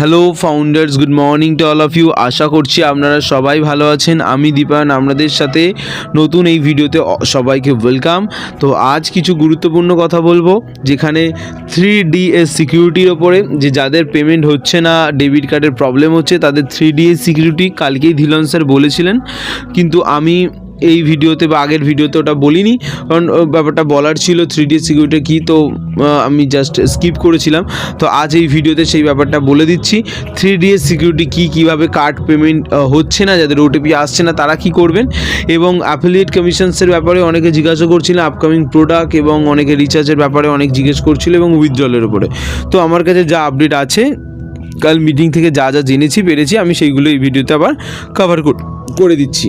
Hello founders good morning to all of you আশা করছি আপনারা সবাই ভালো আছেন। আমি দীপায়ন, আপনাদের সাথে নতুন এই ভিডিওতে সবাইকে ওয়েলকাম তো আজ কিছু গুরুত্বপূর্ণ কথা বলব, যেখানে থ্রি ডি এস সিকিউরিটির ওপরে যে যাদের পেমেন্ট হচ্ছে না ডেবিট কার্ডের প্রবলেম হচ্ছে, তাদের থ্রি ডি এস সিকিউরিটি কালকেই ধিলন স্যার বলেছিলেন। কিন্তু আমি এই ভিডিওতে বা আগের ভিডিওতে ওটা বলিনি, কারণ ব্যাপারটা বলার ছিল থ্রি ডি সিকিউরিটি কী তো আমি জাস্ট স্কিপ করেছিলাম। তো আজ এই ভিডিওতে সেই ব্যাপারটা বলে দিচ্ছি থ্রি ডি সিকিউরিটি কী, কীভাবে কার্ড পেমেন্ট হচ্ছে না, যাদের ওটিপি আসছে না, তারা কি করবেন? এবং অ্যাফিলিয়েট কমিশনসের ব্যাপারে অনেকে জিজ্ঞাসা করছিলেন আপকামিং প্রোডাক্ট এবং অনেকে রিচার্জের ব্যাপারে অনেক জিজ্ঞেস করছিল এবং উইথড্রলের উপরে। তো আমার কাছে যা আপডেট আছে, কাল মিটিং থেকে যা যা জেনেছি, পেরেছি, আমি সেইগুলো এই ভিডিওতে আবার কভার করে দিচ্ছি।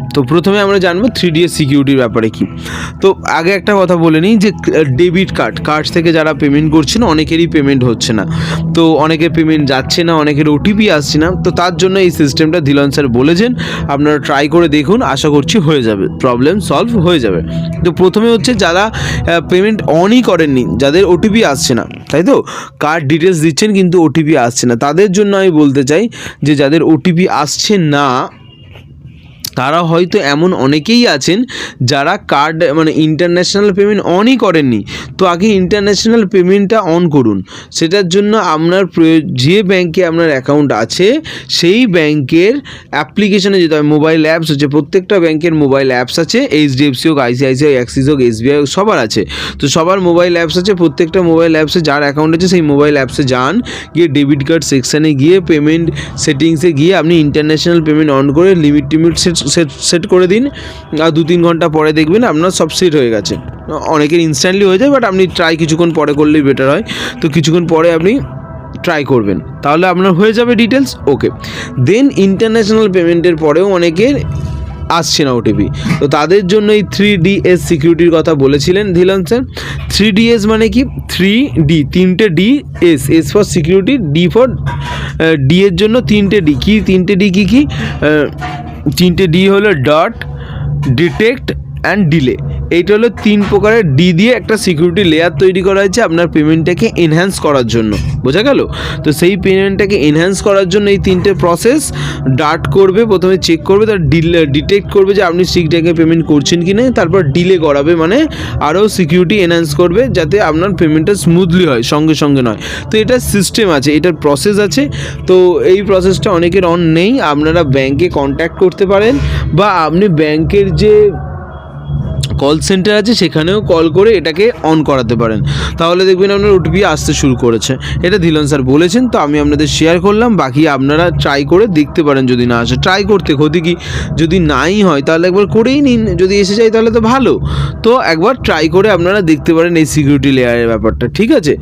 তো প্রথমে আমরা জানব থ্রি ডি এস সিকিউরিটির ব্যাপারে কি। তো আগে একটা কথা বলে নিই যে ডেবিট কার্ড কার্ড থেকে যারা পেমেন্ট করছেন অনেকেরই পেমেন্ট হচ্ছে না। তো অনেকে পেমেন্ট যাচ্ছে না, অনেকের ওটিপি আসছে না। তো তার জন্য এই সিস্টেমটা ধিলন স্যার বলেছেন, আপনারা ট্রাই করে দেখুন, আশা করছি হয়ে যাবে। প্রবলেম সলভ হয়ে যাবে। তো প্রথমে হচ্ছে যারা পেমেন্ট অনই করেননি, যাদের ওটিপি আসছে না, তাই তো? কার্ড ডিটেলস দিচ্ছেন কিন্তু ওটিপি আসছে না। তাদের জন্য আমি বলতে চাই যে, যাদের ওটিপি আসছে না তারা হয়তো এমন অনেকেই আছেন যারা কার্ড মানে ইন্টারন্যাশনাল পেমেন্ট অনই করেননি। তো আগে ইন্টারন্যাশনাল পেমেন্টটা অন করুন। সেটার জন্য আপনার যে ব্যাংকে আপনার অ্যাকাউন্ট আছে, সেই ব্যাংকের অ্যাপ্লিকেশনে যেতে হয় মোবাইল অ্যাপস হচ্ছে প্রত্যেকটা ব্যাংকের মোবাইল অ্যাপস আছে এইচডিএফসি হোক আইসিআইসিআই অ্যাক্সিস হোক এসবিআই হোক সবার আছে। তো সবার মোবাইল অ্যাপস আছে, প্রত্যেকটা মোবাইল অ্যাপসে যার অ্যাকাউন্ট আছে, সেই মোবাইল অ্যাপসে যান, গিয়ে ডেবিট কার্ড সেকশানে গিয়ে পেমেন্ট সেটিংসে গিয়ে আপনি ইন্টারন্যাশনাল পেমেন্ট অন করে লিমিট টিমিট সেট সেট সেট করে দিন, আর দু তিন ঘণ্টা পরে দেখবেন আপনার সব সেট হয়ে গেছে। অনেকের ইনস্ট্যান্টলি হয়ে যায় বাট আপনি ট্রাই কিছুক্ষণ পরে করলেই বেটার হয়। তো কিছুক্ষণ পরে আপনি ট্রাই করবেন। তাহলে আপনার হয়ে যাবে ডিটেলস ওকে দেন ইন্টারন্যাশনাল পেমেন্টের পরেও অনেকের আসছে না ওটিপি তো তাদের জন্য এই থ্রি ডি এস সিকিউরিটির কথা বলেছিলেন Dhillon sir. Three D S মানে কি? থ্রি ডি তিনটে D S S for security D for D এর জন্য তিনটে ডি কি তিনটে ডি কি কি? তিনটে ডি হলো ডট ডিটেক্ট অ্যান্ড ডিলে এইটা হলো তিন প্রকারের ডি দিয়ে একটা সিকিউরিটি লেয়ার তৈরি করা হয়েছে আপনার পেমেন্টটাকে এনহ্যান্স করার জন্য। বোঝা গেল? তো সেই পেমেন্টটাকে এনহ্যান্স করার জন্য এই তিনটে প্রসেস ডার্ট করবে, প্রথমে চেক করবে, তার ডিটেক্ট করবে যে আপনি ঠিকঠাকে পেমেন্ট করছেন কি না তারপর ডিলে করাবে মানে আরও সিকিউরিটি এনহ্যান্স করবে যাতে আপনার পেমেন্টটা স্মুথলি হয়, সঙ্গে সঙ্গে নয়। তো এটা সিস্টেম আছে, এটার প্রসেস আছে। তো এই প্রসেসটা অনেকের অন নেই, আপনারা ব্যাংকে কন্ট্যাক্ট করতে পারেন, বা আপনি ব্যাংকের যে কল সেন্টার আছে, সেখানেও কল করে এটাকে অন করাতে পারেন। তাহলে দেখবেন আপনার ওটিপি আসতে শুরু করেছে। এটা ধিলন স্যার বলেছেন, তো আমি আপনাদের শেয়ার করলাম, বাকি আপনারা ট্রাই করে দেখতে পারেন যদি না আসে। ট্রাই করতে ক্ষতি কি? যদি নাই হয়, তাহলে একবার করেই নিন। যদি এসে যায়, তাহলে তো ভালো। তো একবার ট্রাই করে আপনারা দেখতে পারেন এই সিকিউরিটি লেয়ারের ব্যাপারটা, ঠিক আছে?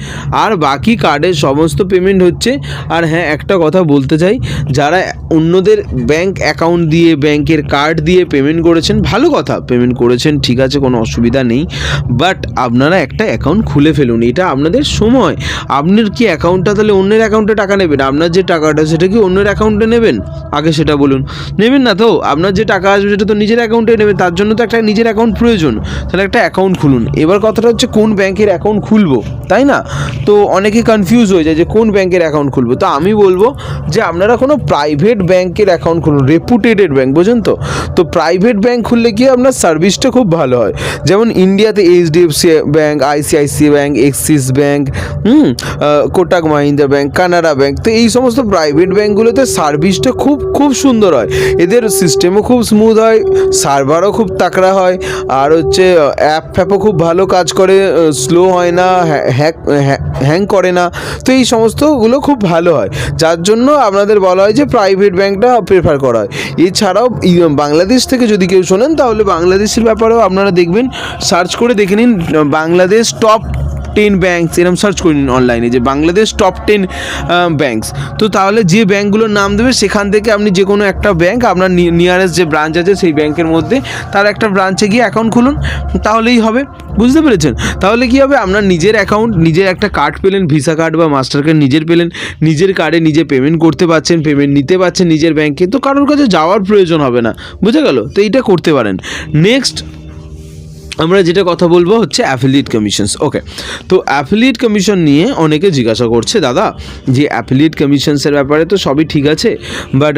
আর বাকি কার্ডের সমস্ত পেমেন্ট হচ্ছে। আর হ্যাঁ একটা কথা বলতে চাই, যারা অন্যদের ব্যাংক অ্যাকাউন্ট দিয়ে ব্যাংকের কার্ড দিয়ে পেমেন্ট করেছেন, ভালো কথা পেমেন্ট করেছেন, ঠিক আছে? কোনো অসুবিধা নেই বাট আপনারা একটা অ্যাকাউন্ট খুলে ফেলুন, এটা আপনাদের সময়। আপনার কি অ্যাকাউন্টটা তাহলে অন্যের অ্যাকাউন্টে টাকা নেবেন? আপনার যে টাকাটা সেটা কি অন্যের অ্যাকাউন্টে নেবেন? আগে সেটা বলুন। নেবেন না তো? আপনার যে টাকা আসবে সেটা তো নিজের অ্যাকাউন্টে নেবেন, তার জন্য তো একটা নিজের অ্যাকাউন্ট প্রয়োজন। তাহলে একটা অ্যাকাউন্ট খুলুন। এবার কথাটা হচ্ছে কোন ব্যাংকের অ্যাকাউন্ট খুলবো, তাই না? তো অনেকে কনফিউজ হয়ে যায় যে কোন ব্যাংকের অ্যাকাউন্ট খুলবো। তো আমি বলব যে আপনারা কোনো প্রাইভেট ব্যাংকের অ্যাকাউন্ট খুলুন রেপুটেটেড ব্যাংক বুঝুন তো? তো প্রাইভেট ব্যাংক খুললে কি আপনার সার্ভিসটা খুব ভালো হয়। যেমন ইন্ডিয়াতে HDFC bank, ICICI bank, Axis bank, হুম কোটাক মাহিন্দ্রা ব্যাংক, কানাডা ব্যাংক, তো এই সমস্ত প্রাইভেট ব্যাংকগুলোতে সার্ভিসটা খুব খুব সুন্দর হয়। এদের সিস্টেমও খুব স্মুথ হয়, সার্ভারও খুব তাকড়া হয়, আর হচ্ছে অ্যাপ ফ্যাপও খুব ভালো কাজ করে স্লো হয় না হ্যাক, হ্যাং করে না, তো এই সমস্তগুলো খুব ভালো হয়। যার জন্য আপনাদের বলা হয় যে প্রাইভেট ব্যাংকটা প্রেফার করা হয়। এছাড়াও বাংলাদেশ থেকে যদি কেউ শোনেন, তাহলে বাংলাদেশের ব্যাপারেও আপনারা দেখবেন সার্চ করে দেখে নিন, বাংলাদেশ টপ টেন ব্যাঙ্কস এরকম সার্চ করে নিন অনলাইনে যে বাংলাদেশ টপ টেন ব্যাঙ্কস তো তাহলে যে ব্যাঙ্কগুলোর নাম দেবে, সেখান থেকে আপনি যে কোনো একটা ব্যাঙ্ক আপনার নিয়ারেস্ট যে ব্রাঞ্চ আছে, সেই ব্যাঙ্কের মধ্যে, তার একটা ব্রাঞ্চে গিয়ে অ্যাকাউন্ট খুলুন, তাহলেই হবে। বুঝতে পেরেছেন? তাহলে কি হবে? আপনার নিজের অ্যাকাউন্ট নিজের একটা কার্ড পেলেন ভিসা কার্ড বা মাস্টার কার্ড নিজের পেলেন, নিজের কার্ডে নিজে পেমেন্ট করতে পারছেন পেমেন্ট নিতে পারছেন নিজের ব্যাঙ্কে তো কারোর কাছে যাওয়ার প্রয়োজন হবে না। বুঝে গেল? তো এইটা করতে পারেন। নেক্সট আমরা যেটা কথা বলব হচ্ছে অ্যাফিলিয়েট কমিশনস ওকে তো অ্যাফিলিয়েট কমিশন নিয়ে অনেকে জিজ্ঞাসা করছে, দাদা, যে অ্যাফিলিয়েট কমিশনসের ব্যাপারে তো সবই ঠিক আছে বাট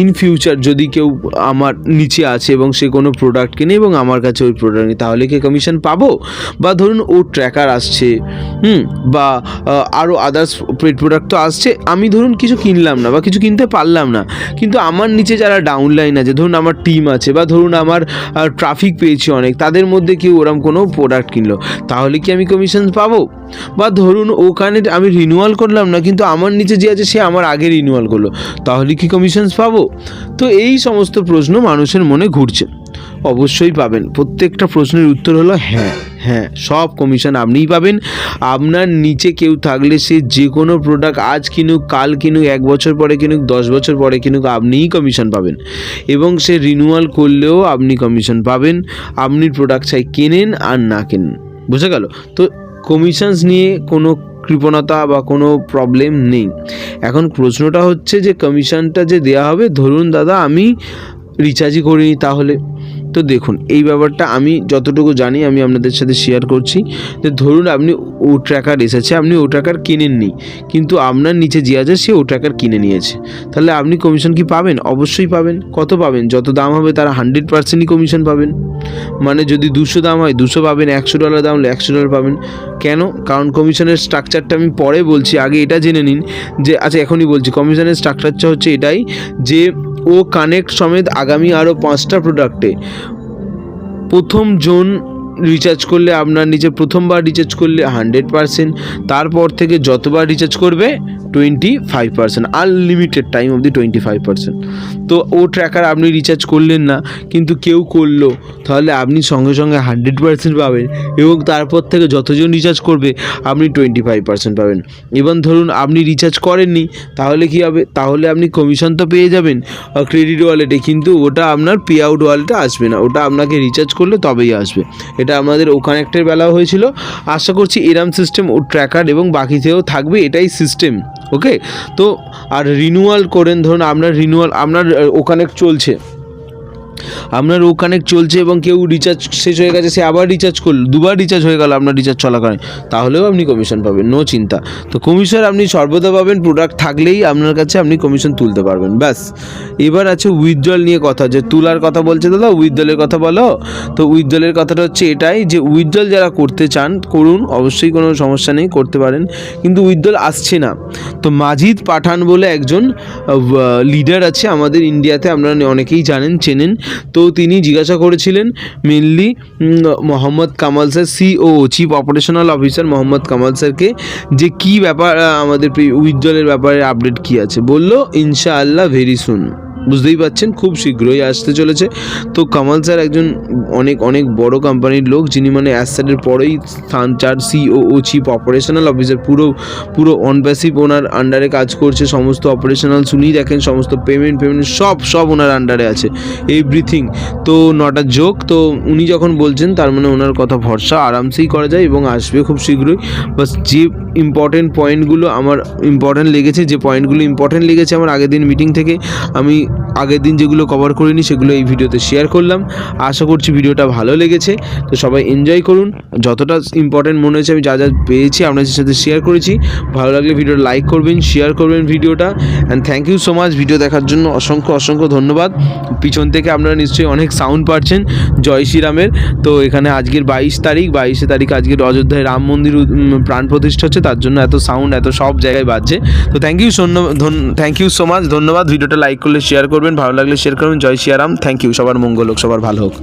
ইন ফিউচার যদি কেউ আমার নিচে আছে এবং সে কোনো প্রোডাক্ট কিনে এবং আমার কাছে ওই প্রোডাক্ট নেই তাহলে কি কমিশন পাবো? বা ধরুন ও ট্র্যাকার আসছে, হুম, বা আরও আদার্স পেড প্রোডাক্ট তো আসছে, আমি ধরুন কিছু কিনলাম না বা কিছু কিনতে পারলাম না, কিন্তু আমার নিচে যারা ডাউনলাইন আছে, ধরুন আমার টিম আছে বা ধরুন আমার ট্রাফিক পেয়েছি অনেক, তাদের মধ্যে কেউ ওরম কোনো প্রোডাক্ট কিনলো। তাহলে কি আমি কমিশন পাবো? বা ধরুন ওখানে আমি রিনিউয়াল করলাম না, কিন্তু আমার নিচে যে আছে সে আমার আগে রিনিউয়াল করল, তাহলে কি কমিশনস পাবো? তো এই সমস্ত প্রশ্ন মানুষের মনে ঘুরছে। অবশ্যই পাবেন। প্রত্যেকটা প্রশ্নের উত্তর হলো হ্যাঁ। হ্যাঁ সব কমিশন আপনিই পাবেন। আপনার নিচে কেউ থাকলে সে যে কোনো প্রোডাক্ট আজ কিনুক, কাল কিনুক, এক বছর পরে কিনুক, দশ বছর পরে কিনুক, আপনিই কমিশন পাবেন। এবং সে রিনিউয়াল করলেও আপনি কমিশন পাবেন। আপনি প্রোডাক্ট চাই কেনেন আর না কেনেন। বুঝে গেল? তো কমিশনস নিয়ে কোনো কৃপণতা বা কোনো প্রবলেম নেই। এখন প্রশ্নটা হচ্ছে যে কমিশনটা যে দেওয়া হবে, ধরুন দাদা আমি রিচার্জই করিনি, তাহলে তো দেখুন, এই ব্যাপারটা আমি যতটুকু জানি আমি আপনাদের সাথে শেয়ার করছি। যে ধরুন আপনি ও ট্র্যাকার এসেছে, আপনি ও ট্র্যাকার কিনেননি, কিন্তু আপনার নিচে যে আছে, সে ও ট্র্যাকার কিনে নিয়েছে। তাহলে আপনি কমিশন কি পাবেন? অবশ্যই পাবেন। কত পাবেন? যত দাম হবে তারা হান্ড্রেড পার্সেন্টই কমিশন পাবেন। মানে যদি দুশো দাম হয়, দুশো পাবেন, একশো ডলার দাম হলে একশো ডলার পাবেন। কেন? কারণ কমিশনের স্ট্রাকচারটা আমি পরে বলছি, আগে এটা জেনে নিন যে আচ্ছা এখনই বলছি কমিশনের স্ট্রাকচারটা হচ্ছে এটাই যে ও কানেক্ট সমেত আগামী আরও পাঁচটা প্রোডাক্টে প্রথম জোন রিচার্জ করলে, আপনার নিচে প্রথমবার রিচার্জ করলে হান্ড্রেড পারসেন্ট তারপর থেকে যতবার রিচার্জ করবে twenty five percent unlimited time অবধি টোয়েন্টি ফাইভ পার্সেন্ট তো ও ট্র্যাকার আপনি রিচার্জ করলেন না, কিন্তু কেউ করল, তাহলে আপনি সঙ্গে সঙ্গে হান্ড্রেড পার্সেন্ট পাবেন এবং তারপর থেকে যতজন রিচার্জ করবে, আপনি টোয়েন্টি ফাইভ পার্সেন্ট পাবেন। এবং ধরুন আপনি রিচার্জ করেননি, তাহলে কি হবে? তাহলে আপনি কমিশন তো পেয়ে যাবেন ক্রেডিট ওয়ালেটে কিন্তু ওটা আপনার পে আউট ওয়ালেটে আসবে না। ওটা আপনাকে রিচার্জ করলে তবেই আসবে। এটা আমাদের ওখানে একটার বেলাও হয়েছিল। আশা করছি এরাম সিস্টেম ও ট্র্যাকার এবং বাকিতেও থাকবে, এটাই সিস্টেম ওকে তো আর রিনিউয়াল করেন, ধরুন আপনার রিনিউয়াল আপনার ওখানে চলছে। আপনার ও কানেক্ট চলছে এবং কেউ রিচার্জ শেষ হয়ে গেছে, সে আবার রিচার্জ করল, দুবার রিচার্জ হয়ে গেল আপনার রিচার্জ চলাকালীন। তাহলেও আপনি কমিশন পাবেন নো চিন্তা। তো কমিশন আপনি সর্বদা পাবেন প্রোডাক্ট থাকলেই আপনার কাছে আপনি কমিশন তুলতে পারবেন, ব্যাস। এবার আছে উইথড্রল নিয়ে কথা, যে তুলার কথা বলছে দাদা উইথড্রলের কথা বলো। তো উইথড্রলের কথাটা হচ্ছে এটাই, যে উইথড্রল যারা করতে চান, করুন, অবশ্যই কোনো সমস্যা নেই, করতে পারেন। কিন্তু উইথড্রল আসছে না। তো মাজিদ পাঠান বলে একজন লিডার আছে আমাদের ইন্ডিয়াতে আপনারা অনেকেই জানেন, চেনেন। তো তিনি জিজ্ঞাসা করেছিলেন mainly Mohammad Kamal sir CO chief operational officer Mohammad Kamal স্যারকে, যে কি ব্যাপার আমাদের উইথড্রলের ব্যাপারে আপডেট কি আছে। বলল, ইনশাআল্লাহ ভেরি সুন বুঝতেই পাচ্ছেন, খুব শীঘ্রই আসতে চলেছে। তো কামাল স্যার একজন অনেক অনেক বড় কোম্পানির লোক, যিনি মানে অ্যাসাডের পরেই স্থান চার সিও চিফ অপারেশনাল অফিসার পুরো পুরো অনপ্যাসিভ ওনার আন্ডারে কাজ করছে, সমস্ত অপারেশনাল শুনি দেখেন, সমস্ত পেমেন্ট পেমেন্ট সব সব ওনার আন্ডারে আছে এভরিথিং তো নট জোক তো উনি যখন বলছেন, তার মানে ওনার কথা ভরসা, আরামসেই করা যায় এবং আসবে খুব শীঘ্রই। বাস যে ইম্পর্টেন্ট পয়েন্টগুলো আমার ইম্পর্টেন্ট লেগেছে, যে পয়েন্টগুলো ইম্পর্টেন্ট লেগেছে আমার আগের দিন মিটিং থেকে, আমি আগের দিন যেগুলো কভার করিনি, সেগুলো এই ভিডিওতে শেয়ার করলাম। আশা করছি ভিডিওটা ভালো লেগেছে। তো সবাই এনজয় করুন। যতটা ইম্পর্টেন্ট মনে হয়েছে, আমি যা যা পেয়েছি, আপনাদের সাথে শেয়ার করেছি। ভালো লাগলে ভিডিওটা লাইক করবেন শেয়ার করবেন ভিডিওটা। And thank you so much video দেখার জন্য অসংখ্য অসংখ্য ধন্যবাদ। পিছন থেকে আপনারা নিশ্চয়ই অনেক সাউন্ড পাচ্ছেন জয় শ্রীরামের। তো এখানে আজকের বাইশ তারিখ। বাইশে তারিখ আজকের অযোধ্যায় রাম মন্দির প্রাণ প্রতিষ্ঠা হচ্ছে। তার জন্য এত সাউন্ড এত সব জায়গায় বাজছে। তো thank you thank you so much ধন্যবাদ। ভিডিওটা লাইক করলে শেয়ার করবেন, ভালো লাগলে শেয়ার করবেন জয় শিয়ারাম থ্যাংক ইউ সবার মঙ্গল হোক, সবার ভালো হোক।